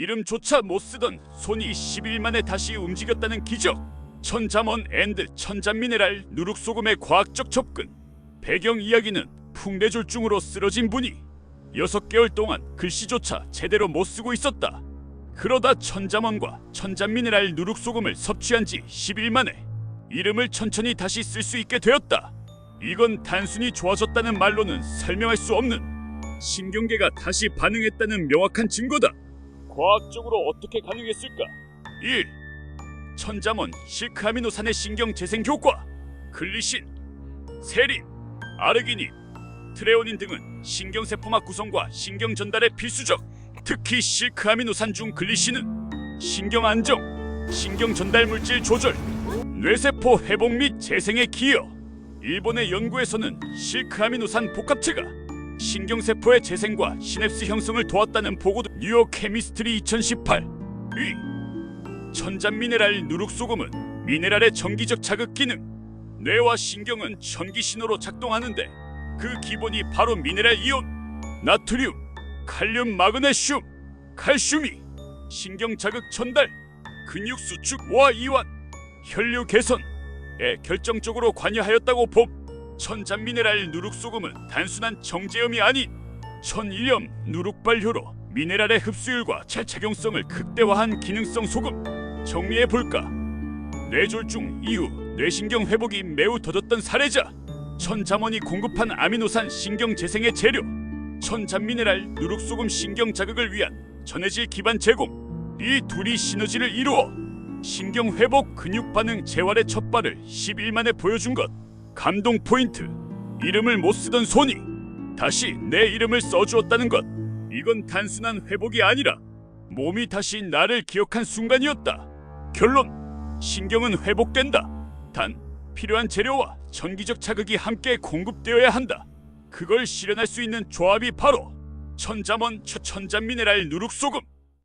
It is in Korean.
이름조차 못 쓰던 손이 10일 만에 다시 움직였다는 기적. 천자먼 앤드 천자미네랄 누룩소금의 과학적 접근. 배경 이야기는 풍내졸중으로 쓰러진 분이 6개월 동안 글씨조차 제대로 못 쓰고 있었다. 그러다 천자먼과 천자미네랄 누룩소금을 섭취한 지 10일 만에 이름을 천천히 다시 쓸 수 있게 되었다. 이건 단순히 좋아졌다는 말로는 설명할 수 없는 신경계가 다시 반응했다는 명확한 증거다. 과학적으로 어떻게 가능했을까? 1. 천자몬 실크아미노산의 신경 재생 효과 글리신, 세린, 아르기닌, 트레오닌 등은 신경세포막 구성과 신경 전달에 필수적 특히 실크아미노산 중 글리신은 신경 안정, 신경 전달 물질 조절, 뇌세포 회복 및 재생에 기여 일본의 연구에서는 실크아미노산 복합체가 신경세포의 재생과 시냅스 형성을 도왔다는 보고도 뉴욕 케미스트리 2018위 천잔미네랄 누룩소금은 미네랄의 전기적 자극 기능. 뇌와 신경은 전기 신호로 작동하는데 그 기본이 바로 미네랄 이온 나트륨, 칼륨, 마그네슘, 칼슘이 신경 자극 전달, 근육 수축과 이완, 혈류 개선에 결정적으로 관여하였다고 봄 천잔 미네랄 누룩소금은 단순한 정제염이 아닌 천일염 누룩발효로 미네랄의 흡수율과 재착용성을 극대화한 기능성 소금 정리해 볼까? 뇌졸중 이후 뇌신경 회복이 매우 더뎠던 사례자 천자먼이 공급한 아미노산 신경 재생의 재료 천잔 미네랄 누룩소금 신경 자극을 위한 전해질 기반 제공 이 둘이 시너지를 이루어 신경 회복 근육 반응 재활의 첫 발을 10일 만에 보여준 것 감동 포인트. 이름을 못 쓰던 손이 다시 내 이름을 써주었다는 것. 이건 단순한 회복이 아니라 몸이 다시 나를 기억한 순간이었다. 결론 신경은 회복된다. 단 필요한 재료와 전기적 자극이 함께 공급되어야 한다. 그걸 실현할 수 있는 조합이 바로 천자먼 천자 미네랄 누룩소금